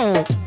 করো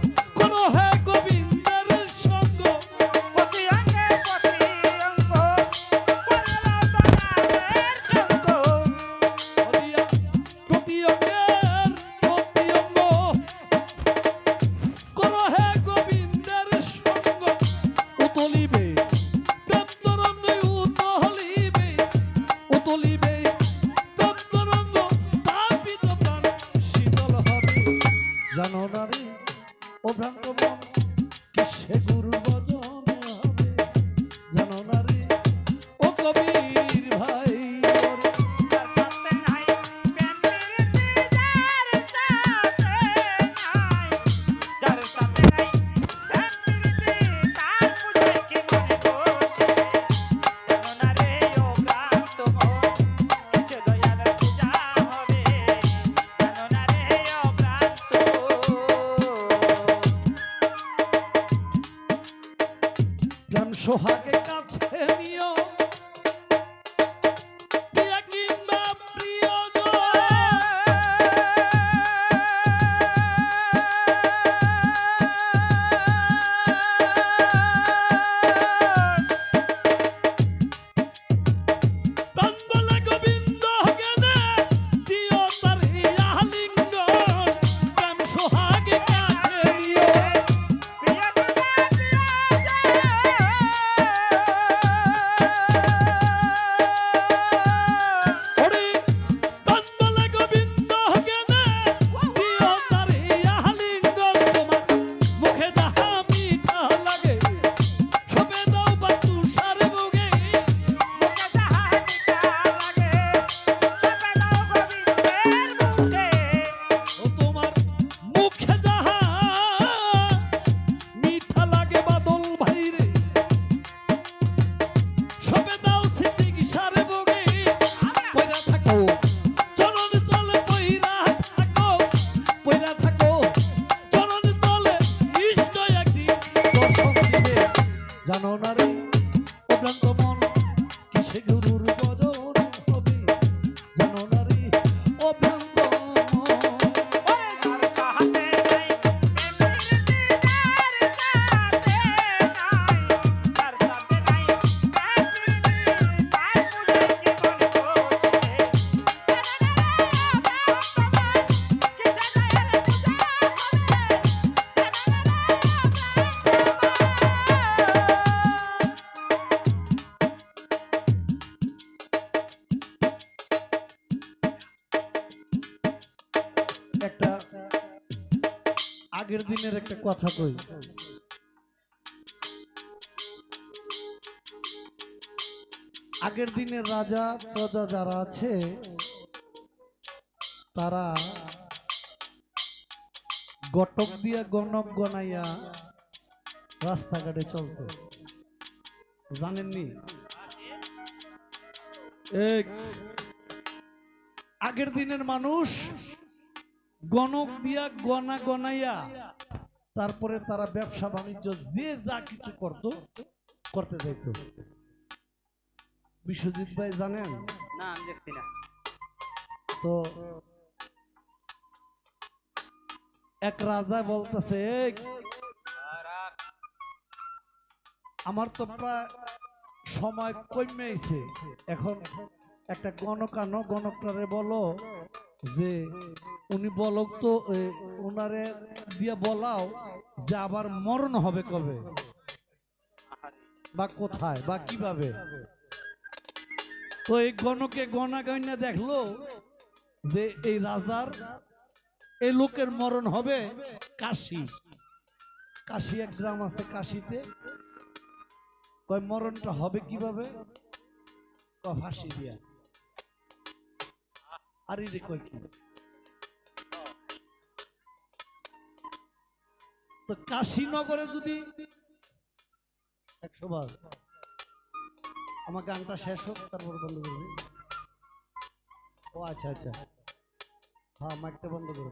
দিনের একটা কথা কই। আগের দিনের রাজা, প্রজা যারা আছে, তারা গটক দিয়া গণক গনাইয়া রাস্তাঘাটে চলতো। জানেননি? আগের দিনের মানুষ গণক দিয়া গনা গনাইয়া তারপরে তারা ব্যবসা বাণিজ্য যে যা কিছু করত করতে যাইত। বিশ্বজিৎ ভাই জানেন? না আমি দেখছি না। তো এক রাজা বলতেছে আমার তো প্রায় সময় কমে এখন একটা গণকানো গণকটারে বলো যে উনি বলক তো এ, উনারে দিয়ে বলাও যে আবার মরণ হবে কবে? বা কোথায়? বা কীভাবে? তো এই গণকে গণা গণা দেখল যে এই রাজার এই লোকের মরণ হবে কাশি। কাশি এক গ্রাম আছে কাশিতে। মরণটা হবে কীভাবে? ফাঁসি দিয়া। আর রে তো কাশীনগরে যদি একশো বার। আমার গানটা শেষ হোক, তারপর বন্ধ করবে ও আচ্ছা আচ্ছা। হ্যাঁ মাইকটা বন্ধ করে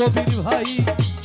কবির ভাই কিসে দয়াল